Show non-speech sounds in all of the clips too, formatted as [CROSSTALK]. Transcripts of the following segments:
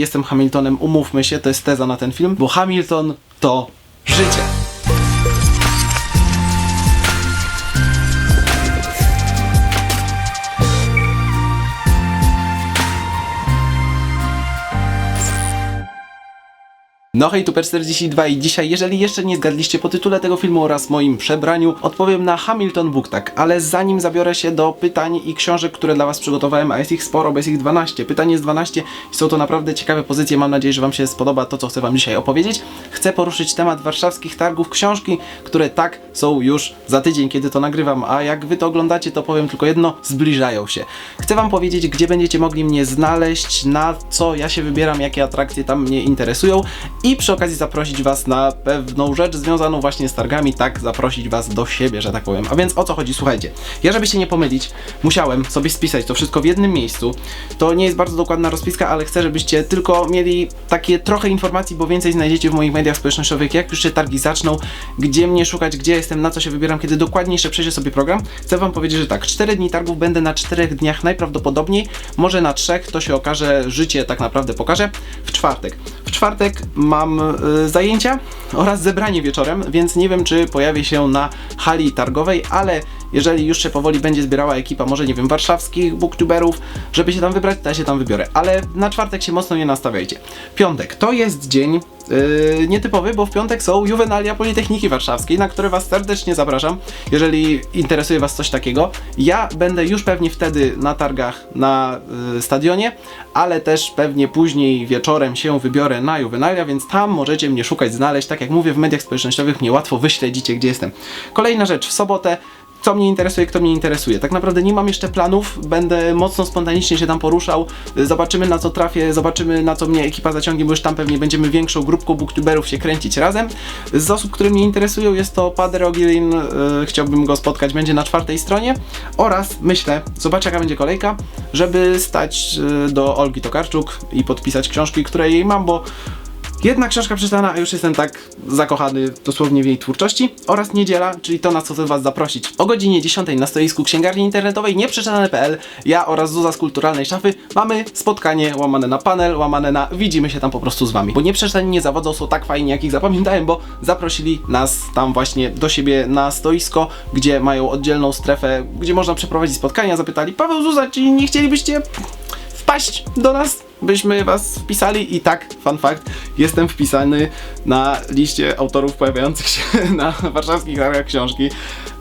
Jestem Hamiltonem, umówmy się, to jest teza na ten film, bo Hamilton to życie. No hej, Tuper 42 i dzisiaj, jeżeli jeszcze nie zgadliście po tytule tego filmu oraz moim przebraniu, odpowiem na Hamilton Book tak, ale zanim zabiorę się do pytań i książek, które dla was przygotowałem, a jest ich sporo, bo jest ich 12, pytanie jest 12 i są to naprawdę ciekawe pozycje, mam nadzieję, że wam się spodoba to, co chcę wam dzisiaj opowiedzieć. Chcę poruszyć temat warszawskich targów książki, które tak są już za tydzień, kiedy to nagrywam, a jak wy to oglądacie, to powiem tylko jedno, zbliżają się. Chcę wam powiedzieć, gdzie będziecie mogli mnie znaleźć, na co ja się wybieram, jakie atrakcje tam mnie interesują i przy okazji zaprosić Was na pewną rzecz związaną właśnie z targami, tak, zaprosić Was do siebie, że tak powiem. A więc o co chodzi? Słuchajcie, ja żeby się nie pomylić, musiałem sobie spisać to wszystko w jednym miejscu. To nie jest bardzo dokładna rozpiska, ale chcę, żebyście tylko mieli takie trochę informacji, bo więcej znajdziecie w moich mediach społecznościowych, jak już się targi zaczną, gdzie mnie szukać, gdzie jestem, na co się wybieram, kiedy dokładnie jeszcze przejrzę sobie program. Chcę Wam powiedzieć, że tak, 4 dni targów będę na 4 dniach najprawdopodobniej, może na 3, to się okaże, życie tak naprawdę pokaże, w czwartek. Czwartek mam y, zajęcia oraz zebranie wieczorem, więc nie wiem, czy pojawię się na hali targowej, ale jeżeli już się powoli będzie zbierała ekipa, może nie wiem, warszawskich booktuberów, żeby się tam wybrać, to ja się tam wybiorę. Ale na czwartek się mocno nie nastawiajcie. Piątek to jest dzień yy, nietypowy, bo w piątek są juwenalia Politechniki Warszawskiej, na które Was serdecznie zapraszam, jeżeli interesuje Was coś takiego. Ja będę już pewnie wtedy na targach na yy, stadionie, ale też pewnie później wieczorem się wybiorę na juwenalia, więc tam możecie mnie szukać, znaleźć. Tak jak mówię, w mediach społecznościowych mnie łatwo wyśledzicie, gdzie jestem. Kolejna rzecz, w sobotę co mnie interesuje, kto mnie interesuje. Tak naprawdę nie mam jeszcze planów, będę mocno spontanicznie się tam poruszał, zobaczymy na co trafię, zobaczymy na co mnie ekipa zaciągnie, bo już tam pewnie będziemy większą grupką booktuberów się kręcić razem. Z osób, które mnie interesują jest to Pader Ogilin, yy, chciałbym go spotkać, będzie na czwartej stronie oraz myślę, zobaczę jaka będzie kolejka, żeby stać yy, do Olgi Tokarczuk i podpisać książki, które jej mam, bo Jedna książka przeczytana, a już jestem tak zakochany dosłownie w jej twórczości. Oraz niedziela, czyli to, na co chcę Was zaprosić. O godzinie 10 na stoisku księgarni internetowej nieprzeczytane.pl ja oraz Zuza z Kulturalnej Szafy mamy spotkanie łamane na panel, łamane na widzimy się tam po prostu z Wami. Bo nieprzeczytani nie zawodzą, są tak fajni, jak ich zapamiętałem, bo zaprosili nas tam właśnie do siebie na stoisko, gdzie mają oddzielną strefę, gdzie można przeprowadzić spotkania. Zapytali, Paweł Zuza, czy nie chcielibyście wpaść do nas, byśmy was wpisali i tak, fun fact, jestem wpisany na liście autorów pojawiających się [LAUGHS] na warszawskich targach książki.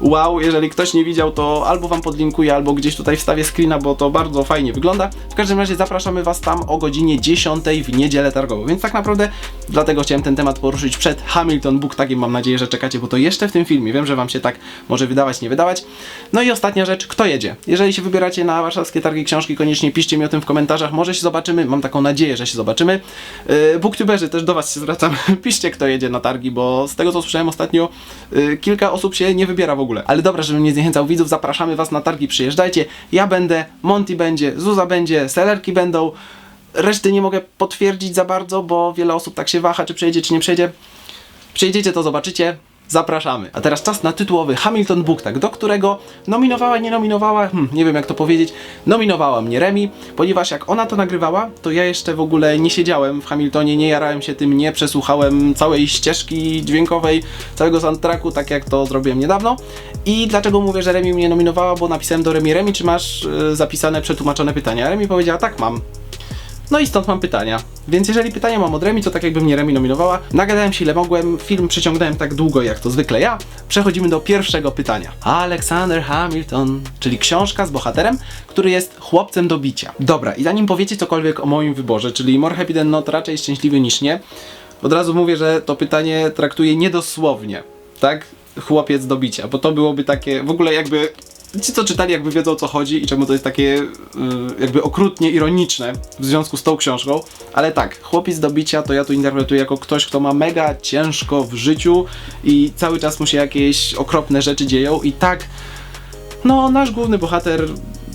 Wow, jeżeli ktoś nie widział, to albo wam podlinkuję, albo gdzieś tutaj wstawię screena, bo to bardzo fajnie wygląda. W każdym razie zapraszamy was tam o godzinie 10 w niedzielę targową, więc tak naprawdę dlatego chciałem ten temat poruszyć przed Hamilton Book Tagiem. Mam nadzieję, że czekacie, bo to jeszcze w tym filmie. Wiem, że wam się tak może wydawać, nie wydawać. No i ostatnia rzecz, kto jedzie? Jeżeli się wybieracie na warszawskie targi książki, koniecznie piszcie mi o tym w komentarzach. Może się zobaczymy, mam taką nadzieję, że się zobaczymy. Yy, Booktuberzy też do was się zwracam. [LAUGHS] Piszcie, kto jedzie na targi, bo z tego co słyszałem ostatnio, yy, kilka osób się nie wybiera w ogóle. Ale dobra, żebym nie zniechęcał widzów, zapraszamy was na targi, przyjeżdżajcie. Ja będę, Monty będzie, Zuza będzie, selerki będą. Reszty nie mogę potwierdzić za bardzo, bo wiele osób tak się waha, czy przyjedzie, czy nie przyjedzie. Przyjedziecie, to zobaczycie. Zapraszamy. A teraz czas na tytułowy Hamilton Book, tak, do którego nominowała, nie nominowała, hmm, nie wiem jak to powiedzieć, nominowała mnie Remi, ponieważ jak ona to nagrywała, to ja jeszcze w ogóle nie siedziałem w Hamiltonie, nie jarałem się tym, nie przesłuchałem całej ścieżki dźwiękowej, całego soundtracku, tak jak to zrobiłem niedawno. I dlaczego mówię, że Remi mnie nominowała, bo napisałem do Remi, Remi, czy masz y, zapisane, przetłumaczone pytania? Remi powiedziała, tak mam. No i stąd mam pytania. Więc jeżeli pytania mam od Remi, to tak jakby mnie Remi nominowała. Nagadałem się ile mogłem, film przyciągnąłem tak długo jak to zwykle ja. Przechodzimy do pierwszego pytania. Alexander Hamilton, czyli książka z bohaterem, który jest chłopcem do bicia. Dobra, i zanim powiecie cokolwiek o moim wyborze, czyli More Happy Than Not raczej szczęśliwy niż nie, od razu mówię, że to pytanie traktuję niedosłownie. Tak? Chłopiec do bicia, bo to byłoby takie, w ogóle jakby ci co czytali jakby wiedzą o co chodzi i czemu to jest takie y, jakby okrutnie ironiczne w związku z tą książką, ale tak, chłopiec do bicia to ja tu interpretuję jako ktoś, kto ma mega ciężko w życiu i cały czas mu się jakieś okropne rzeczy dzieją i tak no nasz główny bohater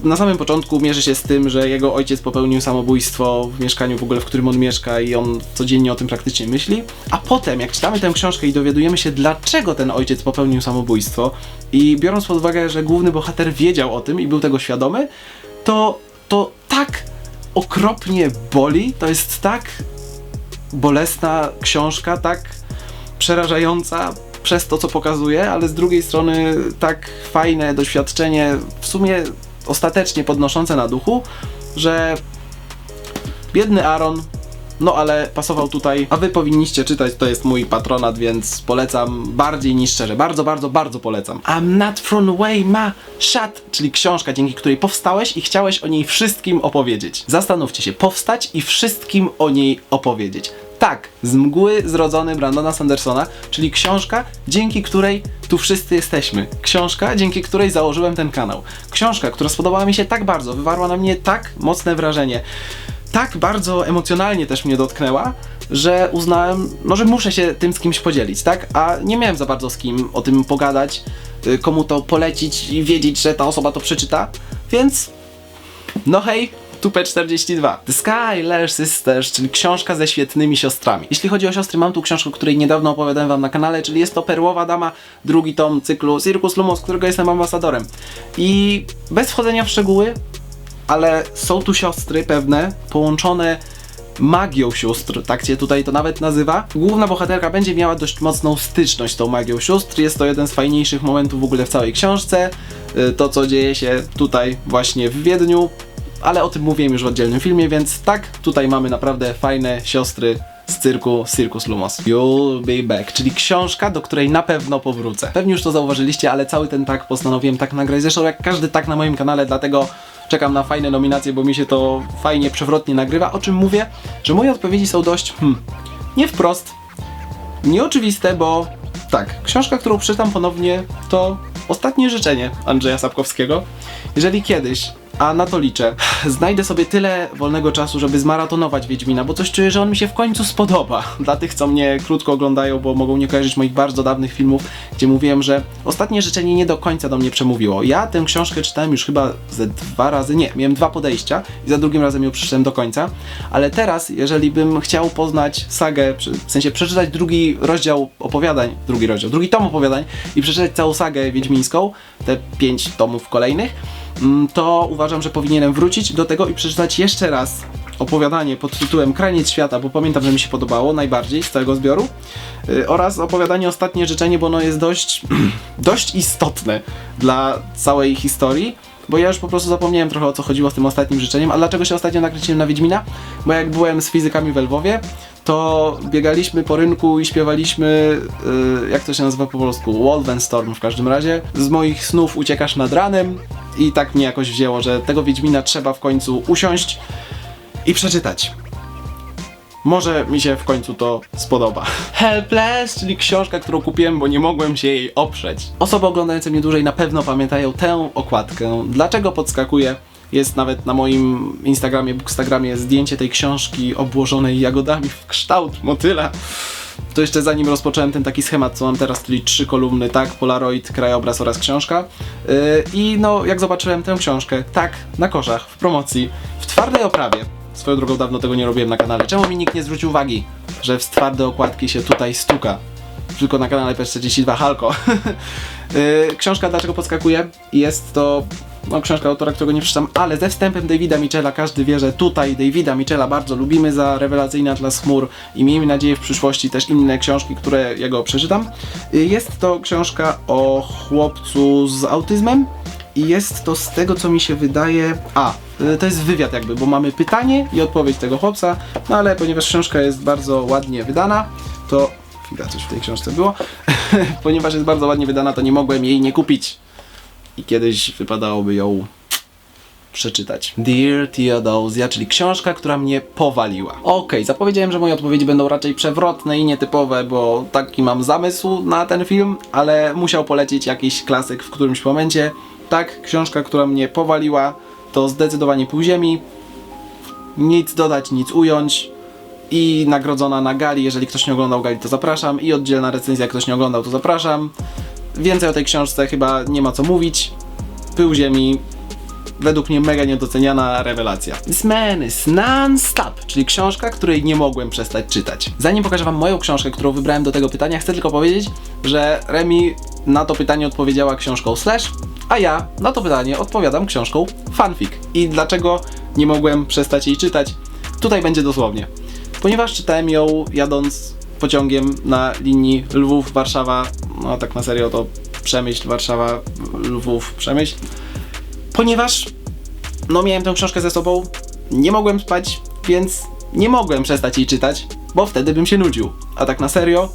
na samym początku mierzy się z tym, że jego ojciec popełnił samobójstwo w mieszkaniu w ogóle, w którym on mieszka i on codziennie o tym praktycznie myśli. A potem, jak czytamy tę książkę i dowiadujemy się, dlaczego ten ojciec popełnił samobójstwo i biorąc pod uwagę, że główny bohater wiedział o tym i był tego świadomy, to, to tak okropnie boli. To jest tak bolesna książka, tak przerażająca przez to, co pokazuje, ale z drugiej strony tak fajne doświadczenie, w sumie ostatecznie podnoszące na duchu, że biedny Aaron, no ale pasował tutaj, a wy powinniście czytać, to jest mój patronat, więc polecam bardziej niż szczerze, bardzo, bardzo, bardzo polecam. I'm not from away ma shut, czyli książka, dzięki której powstałeś i chciałeś o niej wszystkim opowiedzieć. Zastanówcie się, powstać i wszystkim o niej opowiedzieć. Tak, z mgły zrodzony Brandona Sandersona, czyli książka, dzięki której tu wszyscy jesteśmy. Książka, dzięki której założyłem ten kanał. Książka, która spodobała mi się tak bardzo, wywarła na mnie tak mocne wrażenie, tak bardzo emocjonalnie też mnie dotknęła, że uznałem, no, że muszę się tym z kimś podzielić, tak? A nie miałem za bardzo z kim o tym pogadać, y, komu to polecić i wiedzieć, że ta osoba to przeczyta, więc no hej, Tupę 42. The Skyler Sisters, czyli książka ze świetnymi siostrami. Jeśli chodzi o siostry, mam tu książkę, której niedawno opowiadałem wam na kanale, czyli jest to Perłowa Dama, drugi tom cyklu Circus Lumos, którego jestem ambasadorem. I bez wchodzenia w szczegóły, ale są tu siostry pewne, połączone magią sióstr, tak się tutaj to nawet nazywa. Główna bohaterka będzie miała dość mocną styczność z tą magią sióstr. Jest to jeden z fajniejszych momentów w ogóle w całej książce. Y, To, co dzieje się tutaj właśnie w Wiedniu, ale o tym mówiłem już w oddzielnym filmie, więc tak, tutaj mamy naprawdę fajne siostry z cyrku Circus Lumos. You'll be back, czyli książka, do której na pewno powrócę. Pewnie już to zauważyliście, ale cały ten tak postanowiłem tak nagrać. Zresztą jak każdy tak na moim kanale, dlatego czekam na fajne nominacje, bo mi się to fajnie, przewrotnie nagrywa. O czym mówię? Że moje odpowiedzi są dość, hmm, nie wprost, nieoczywiste, bo tak, książka, którą przeczytam ponownie, to Ostatnie życzenie Andrzeja Sapkowskiego. Jeżeli kiedyś, a na to liczę, znajdę sobie tyle wolnego czasu, żeby zmaratonować Wiedźmina, bo coś czuję, że on mi się w końcu spodoba. Dla tych, co mnie krótko oglądają, bo mogą nie kojarzyć moich bardzo dawnych filmów, gdzie mówiłem, że Ostatnie życzenie nie do końca do mnie przemówiło. Ja tę książkę czytałem już chyba ze dwa razy, nie, miałem dwa podejścia i za drugim razem ją przeczytałem do końca, ale teraz, jeżeli bym chciał poznać sagę, w sensie przeczytać drugi rozdział opowiadań, drugi rozdział, drugi tom opowiadań i przeczytać całą sagę wiedźmińską, te pięć tomów kolejnych, to uważam, że powinienem wrócić do tego i przeczytać jeszcze raz opowiadanie pod tytułem Kraniec Świata, bo pamiętam, że mi się podobało najbardziej z całego zbioru y, oraz opowiadanie Ostatnie Życzenie, bo ono jest dość, [CLEARS THROAT] dość istotne dla całej historii, bo ja już po prostu zapomniałem trochę o co chodziło z tym ostatnim życzeniem, a dlaczego się ostatnio nakręciłem na Wiedźmina? Bo jak byłem z fizykami w Lwowie, to biegaliśmy po rynku i śpiewaliśmy, y, jak to się nazywa po polsku, Wolvenstorm w każdym razie. Z moich snów uciekasz nad ranem i tak mnie jakoś wzięło, że tego Wiedźmina trzeba w końcu usiąść i przeczytać. Może mi się w końcu to spodoba. Helpless, czyli książka, którą kupiłem, bo nie mogłem się jej oprzeć. Osoby oglądające mnie dłużej na pewno pamiętają tę okładkę. Dlaczego podskakuje? Jest nawet na moim Instagramie, Bookstagramie zdjęcie tej książki obłożonej jagodami w kształt motyla. To jeszcze zanim rozpocząłem ten taki schemat, co mam teraz, czyli trzy kolumny, tak, Polaroid, krajobraz oraz książka. Yy, I no, jak zobaczyłem tę książkę, tak, na koszach, w promocji, w twardej oprawie. Swoją drogą dawno tego nie robiłem na kanale. Czemu mi nikt nie zwrócił uwagi, że w twarde okładki się tutaj stuka? Tylko na kanale PS42 Halko. Yy, [LAUGHS] książka dlaczego podskakuje? Jest to no, książka autora, którego nie przeczytam, ale ze wstępem Davida Michela każdy wie, że tutaj Davida Michela bardzo lubimy za rewelacyjny Atlas Chmur i miejmy nadzieję w przyszłości też inne książki, które jego przeczytam. Yy, Jest to książka o chłopcu z autyzmem i jest to z tego, co mi się wydaje... A, y, to jest wywiad jakby, bo mamy pytanie i odpowiedź tego chłopca, no ale ponieważ książka jest bardzo ładnie wydana, to... Chwila, coś w tej książce było. [LAUGHS] ponieważ jest bardzo ładnie wydana, to nie mogłem jej nie kupić. I kiedyś wypadałoby ją przeczytać. Dear Theodosia, czyli książka, która mnie powaliła. Okej, zapowiedziałem, że moje odpowiedzi będą raczej przewrotne i nietypowe, bo taki mam zamysł na ten film, ale musiał polecieć jakiś klasyk w którymś momencie. Tak, książka, która mnie powaliła, to zdecydowanie Pół Ziemi. Nic dodać, nic ująć. I nagrodzona na gali, jeżeli ktoś nie oglądał gali, to zapraszam. I oddzielna recenzja, jak ktoś nie oglądał, to zapraszam. Więcej o tej książce chyba nie ma co mówić. Pył Ziemi, według mnie mega niedoceniana rewelacja. This Man is Non-Stop, czyli książka, której nie mogłem przestać czytać. Zanim pokażę wam moją książkę, którą wybrałem do tego pytania, chcę tylko powiedzieć, że Remi na to pytanie odpowiedziała książką Slash, a ja na to pytanie odpowiadam książką Fanfic. I dlaczego nie mogłem przestać jej czytać? Tutaj będzie dosłownie. Ponieważ czytałem ją jadąc pociągiem na linii Lwów-Warszawa, no tak na serio to Przemyśl, Warszawa, Lwów, Przemyśl. Ponieważ no miałem tę książkę ze sobą, nie mogłem spać, więc nie mogłem przestać jej czytać, bo wtedy bym się nudził. A tak na serio,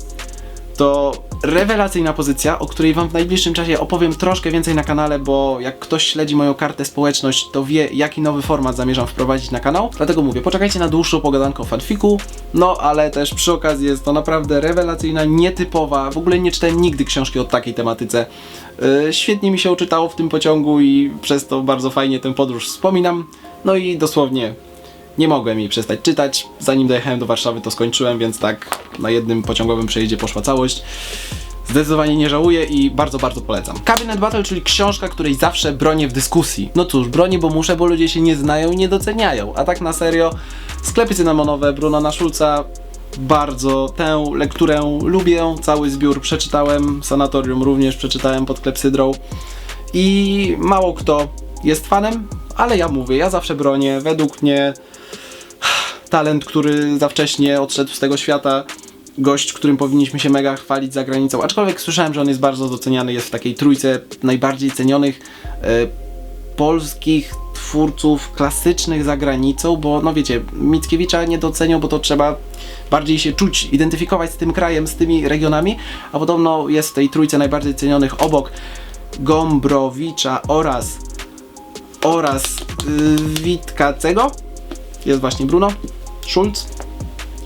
to rewelacyjna pozycja, o której wam w najbliższym czasie opowiem troszkę więcej na kanale, bo jak ktoś śledzi moją kartę społeczność, to wie jaki nowy format zamierzam wprowadzić na kanał. Dlatego mówię, poczekajcie na dłuższą pogadankę o fanfiku, no ale też przy okazji jest to naprawdę rewelacyjna, nietypowa, w ogóle nie czytałem nigdy książki o takiej tematyce. Yy, świetnie mi się czytało w tym pociągu i przez to bardzo fajnie tę podróż wspominam. No i dosłownie nie mogłem jej przestać czytać. Zanim dojechałem do Warszawy, to skończyłem, więc tak na jednym pociągowym przejeździe poszła całość. Zdecydowanie nie żałuję i bardzo, bardzo polecam. Cabinet Battle, czyli książka, której zawsze bronię w dyskusji. No cóż, bronię, bo muszę, bo ludzie się nie znają i nie doceniają. A tak na serio, sklepy cynamonowe Brunona Schulza, bardzo tę lekturę lubię. Cały zbiór przeczytałem, Sanatorium również przeczytałem pod klepsydrą. I mało kto jest fanem, ale ja mówię, ja zawsze bronię. Według mnie talent, który za wcześnie odszedł z tego świata, gość, którym powinniśmy się mega chwalić za granicą. Aczkolwiek słyszałem, że on jest bardzo doceniany, jest w takiej trójce najbardziej cenionych e, polskich twórców klasycznych za granicą, bo no wiecie, Mickiewicza nie docenią, bo to trzeba bardziej się czuć, identyfikować z tym krajem, z tymi regionami, a podobno jest w tej trójce najbardziej cenionych obok Gombrowicza oraz oraz yy, Witkacego jest właśnie Bruno Schulz,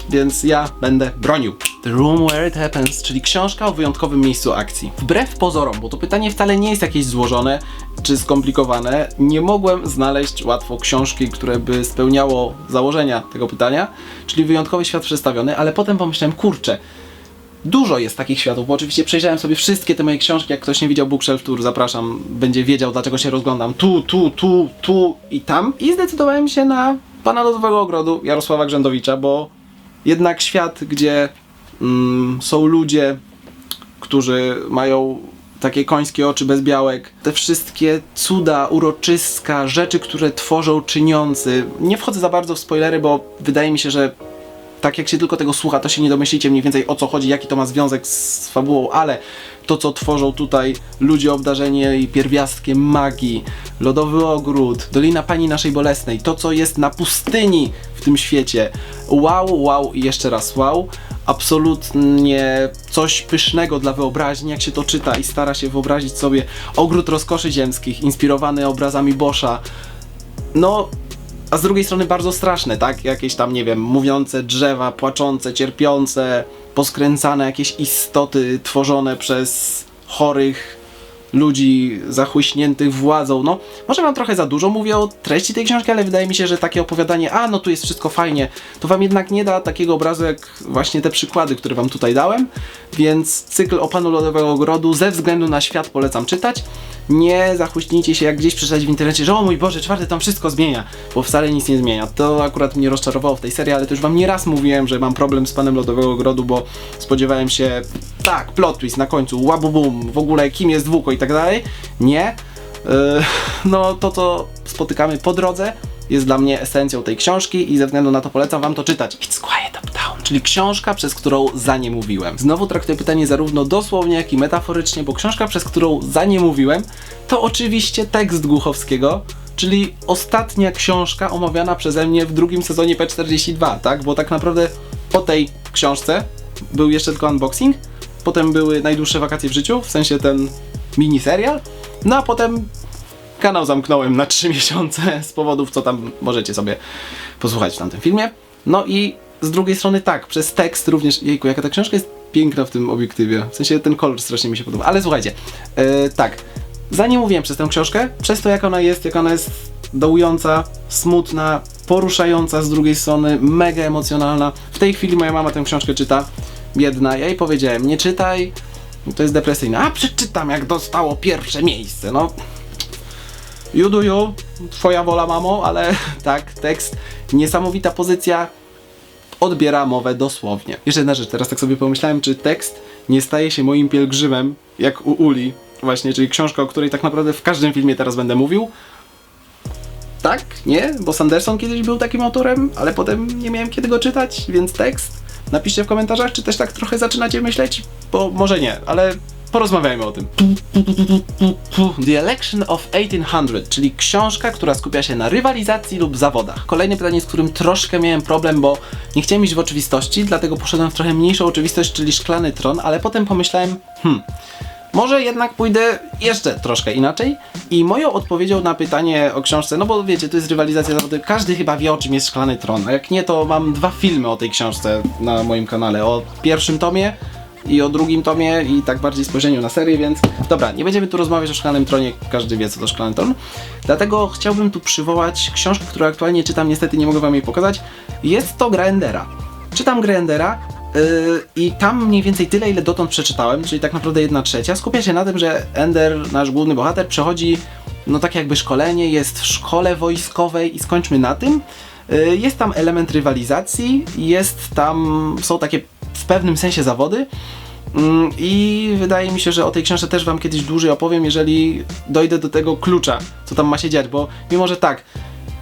więc ja będę bronił. The Room Where It Happens, czyli książka o wyjątkowym miejscu akcji. Wbrew pozorom, bo to pytanie wcale nie jest jakieś złożone czy skomplikowane, nie mogłem znaleźć łatwo książki, które by spełniało założenia tego pytania, czyli wyjątkowy świat przedstawiony, ale potem pomyślałem, kurczę, Dużo jest takich światów, bo oczywiście przejrzałem sobie wszystkie te moje książki, jak ktoś nie widział Bookshelf Tour, zapraszam, będzie wiedział dlaczego się rozglądam tu, tu, tu, tu i tam i zdecydowałem się na Pana Lodowego Ogrodu Jarosława Grzędowicza, bo jednak świat, gdzie mm, są ludzie, którzy mają takie końskie oczy bez białek, te wszystkie cuda, uroczyska, rzeczy, które tworzą czyniący. Nie wchodzę za bardzo w spoilery, bo wydaje mi się, że tak jak się tylko tego słucha, to się nie domyślicie mniej więcej o co chodzi, jaki to ma związek z fabułą, ale to co tworzą tutaj ludzie obdarzeni pierwiastkiem magii, lodowy ogród, Dolina Pani Naszej Bolesnej, to co jest na pustyni w tym świecie. Wow, wow i jeszcze raz wow. Absolutnie coś pysznego dla wyobraźni, jak się to czyta i stara się wyobrazić sobie ogród rozkoszy ziemskich, inspirowany obrazami Boscha. No, a z drugiej strony bardzo straszne, tak? Jakieś tam, nie wiem, mówiące drzewa, płaczące, cierpiące, poskręcane jakieś istoty tworzone przez chorych ludzi zachłyśniętych władzą. No, może wam trochę za dużo mówię o treści tej książki, ale wydaje mi się, że takie opowiadanie, a no tu jest wszystko fajnie, to wam jednak nie da takiego obrazu jak właśnie te przykłady, które wam tutaj dałem. Więc cykl o Panu Lodowego Ogrodu ze względu na świat polecam czytać. Nie zachłyśnijcie się, jak gdzieś przeczytać w internecie, że o mój Boże, czwarty tam wszystko zmienia, bo wcale nic nie zmienia. To akurat mnie rozczarowało w tej serii, ale to już wam nieraz mówiłem, że mam problem z Panem Lodowego Ogrodu, bo spodziewałem się, tak, plot twist na końcu, łabubum, w ogóle kim jest Dwuko i tak dalej. Nie. Yy, [LAUGHS] no to, co spotykamy po drodze, jest dla mnie esencją tej książki i ze względu na to polecam wam to czytać. It's quiet uptown, czyli książka, przez którą za nie mówiłem. Znowu traktuję pytanie zarówno dosłownie, jak i metaforycznie, bo książka, przez którą za nie mówiłem, to oczywiście tekst Głuchowskiego, czyli ostatnia książka omawiana przeze mnie w drugim sezonie P42, tak? Bo tak naprawdę po tej książce był jeszcze tylko unboxing, potem były najdłuższe wakacje w życiu, w sensie ten mini serial, no a potem kanał zamknąłem na 3 [LAUGHS] miesiące z powodów, co tam możecie sobie posłuchać w tamtym filmie. No i z drugiej strony tak, przez tekst również, jejku, jaka ta książka jest piękna w tym obiektywie, w sensie ten kolor strasznie mi się podoba, ale słuchajcie, yy, tak, za nie mówiłem przez tę książkę, przez to jak ona jest, jak ona jest dołująca, smutna, poruszająca z drugiej strony, mega emocjonalna. W tej chwili moja mama tę książkę czyta, biedna, ja jej powiedziałem, nie czytaj, to jest depresyjne. A przeczytam, jak dostało pierwsze miejsce. No, you, twoja wola, mamo, ale [LAUGHS] tak, tekst, niesamowita pozycja, odbiera mowę dosłownie. Jeszcze jedna rzecz, teraz tak sobie pomyślałem, czy tekst nie staje się moim pielgrzymem, jak u Uli, właśnie, czyli książka, o której tak naprawdę w każdym filmie teraz będę mówił. Tak, nie, bo Sanderson kiedyś był takim autorem, ale potem nie miałem kiedy go czytać, więc tekst. Napiszcie w komentarzach, czy też tak trochę zaczynacie myśleć, bo może nie, ale porozmawiajmy o tym. The Election of 1800, czyli książka, która skupia się na rywalizacji lub zawodach. Kolejne pytanie, z którym troszkę miałem problem, bo nie chciałem iść w oczywistości, dlatego poszedłem w trochę mniejszą oczywistość, czyli Szklany Tron, ale potem pomyślałem, hmm, może jednak pójdę jeszcze troszkę inaczej i moją odpowiedzią na pytanie o książce, no bo wiecie, to jest rywalizacja zawody, każdy chyba wie o czym jest Szklany Tron, a jak nie, to mam dwa filmy o tej książce na moim kanale, o pierwszym tomie i o drugim tomie i tak bardziej spojrzeniu na serię, więc dobra, nie będziemy tu rozmawiać o Szklanym Tronie, każdy wie co to Szklany Tron, dlatego chciałbym tu przywołać książkę, którą aktualnie czytam, niestety nie mogę wam jej pokazać, jest to gra Endera. Czytam grę Endera, Yy, I tam mniej więcej tyle, ile dotąd przeczytałem, czyli tak naprawdę jedna trzecia, skupia się na tym, że Ender, nasz główny bohater, przechodzi no tak jakby szkolenie, jest w szkole wojskowej i skończmy na tym. Yy, Jest tam element rywalizacji, jest tam, są takie w pewnym sensie zawody. Mm, I wydaje mi się, że o tej książce też wam kiedyś dłużej opowiem, jeżeli dojdę do tego klucza, co tam ma się dziać, bo mimo, że tak,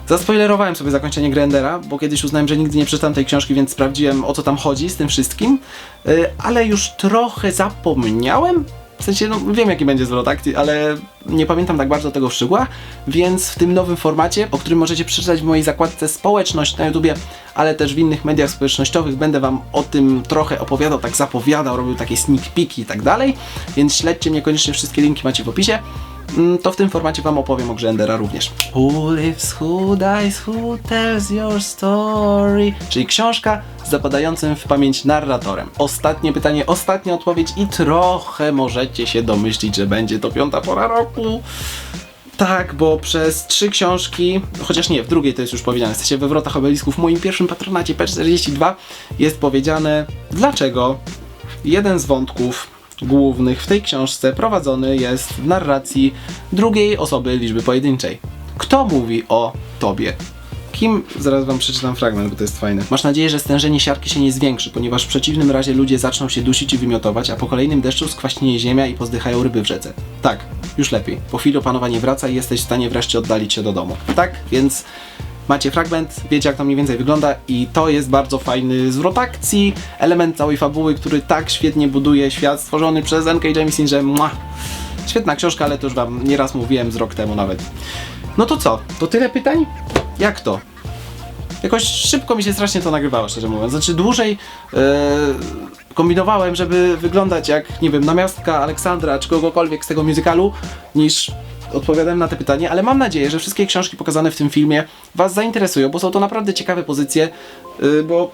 Zaspoilerowałem sobie zakończenie Grendera, bo kiedyś uznałem, że nigdy nie przeczytam tej książki, więc sprawdziłem o co tam chodzi z tym wszystkim, Yy, ale już trochę zapomniałem. W sensie, no wiem jaki będzie zwrot akcji, ale nie pamiętam tak bardzo tego w szczegółach, więc w tym nowym formacie, o którym możecie przeczytać w mojej zakładce społeczność na YouTubie, ale też w innych mediach społecznościowych, będę wam o tym trochę opowiadał, tak zapowiadał, robił takie sneak peeki i tak dalej, więc śledźcie mnie koniecznie, wszystkie linki macie w opisie to w tym formacie Wam opowiem o grze Endera również. Who lives, who dies, who tells your story? Czyli książka z zapadającym w pamięć narratorem. Ostatnie pytanie, ostatnia odpowiedź i trochę możecie się domyślić, że będzie to piąta pora roku. Tak, bo przez trzy książki, chociaż nie, w drugiej to jest już powiedziane, jesteście we Wrotach Obelisków, w moim pierwszym patronacie P42 jest powiedziane, dlaczego jeden z wątków głównych w tej książce prowadzony jest w narracji drugiej osoby liczby pojedynczej. Kto mówi o tobie? Kim? Zaraz wam przeczytam fragment, bo to jest fajne. Masz nadzieję, że stężenie siarki się nie zwiększy, ponieważ w przeciwnym razie ludzie zaczną się dusić i wymiotować, a po kolejnym deszczu skwaśnieje ziemia i pozdychają ryby w rzece. Tak, już lepiej. Po chwili opanowanie wraca i jesteś w stanie wreszcie oddalić się do domu. Tak, więc Macie fragment, wiecie jak to mniej więcej wygląda i to jest bardzo fajny zwrot akcji, element całej fabuły, który tak świetnie buduje świat stworzony przez N.K. Jemisin, że mua. Świetna książka, ale to już wam nieraz mówiłem z rok temu nawet. No to co? To tyle pytań? Jak to? Jakoś szybko mi się strasznie to nagrywało, szczerze mówiąc. Znaczy dłużej e, kombinowałem, żeby wyglądać jak, nie wiem, namiastka Aleksandra czy kogokolwiek z tego musicalu, niż odpowiadałem na te pytanie, ale mam nadzieję, że wszystkie książki pokazane w tym filmie Was zainteresują, bo są to naprawdę ciekawe pozycje, yy, bo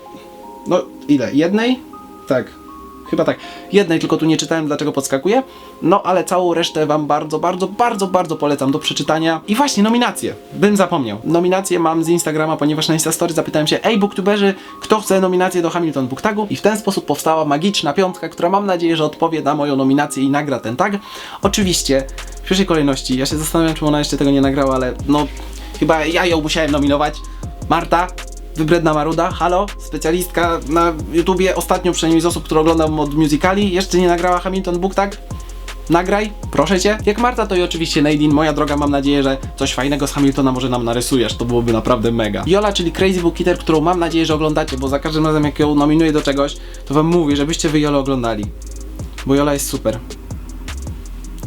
no ile? Jednej? Tak. Chyba tak. Jednej tylko tu nie czytałem, dlaczego podskakuję. No ale całą resztę Wam bardzo, bardzo, bardzo, bardzo polecam do przeczytania. I właśnie nominacje. Bym zapomniał. Nominacje mam z Instagrama, ponieważ na Instastory zapytałem się, ej booktuberzy, kto chce nominację do Hamilton Book Tagu? I w ten sposób powstała magiczna piątka, która mam nadzieję, że odpowie na moją nominację i nagra ten tag. Oczywiście, w pierwszej kolejności, ja się zastanawiam, czemu ona jeszcze tego nie nagrała, ale no, chyba ja ją musiałem nominować. Marta, Wybredna Maruda, halo, specjalistka na YouTubie, ostatnio przynajmniej z osób, które oglądam od musicali, jeszcze nie nagrała Hamilton Book Tag? Nagraj, proszę cię. Jak Marta, to i oczywiście Nadine, moja droga, mam nadzieję, że coś fajnego z Hamiltona może nam narysujesz, to byłoby naprawdę mega. Jola, czyli Crazy Book którą mam nadzieję, że oglądacie, bo za każdym razem jak ją nominuję do czegoś, to wam mówię, żebyście wy Jolę oglądali. Bo Jola jest super.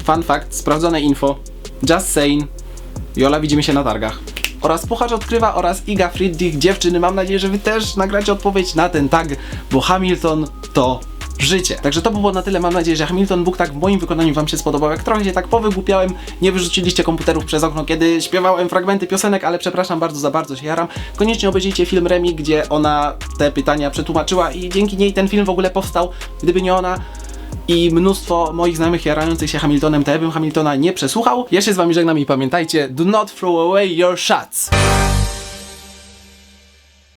Fun fact, sprawdzone info. Just saying. Jola, widzimy się na targach. Oraz Puchacz Odkrywa oraz Iga Friedrich. Dziewczyny, mam nadzieję, że wy też nagracie odpowiedź na ten tag, bo Hamilton to życie. Także to by było na tyle. Mam nadzieję, że Hamilton Book tak w moim wykonaniu wam się spodobał. Jak trochę się tak powygłupiałem, nie wyrzuciliście komputerów przez okno, kiedy śpiewałem fragmenty piosenek, ale przepraszam bardzo, za bardzo się jaram. Koniecznie obejrzyjcie film Remi, gdzie ona te pytania przetłumaczyła i dzięki niej ten film w ogóle powstał. Gdyby nie ona, i mnóstwo moich znajomych jarających się Hamiltonem, to ja bym Hamiltona nie przesłuchał. Ja się z wami żegnam i pamiętajcie, do not throw away your shots.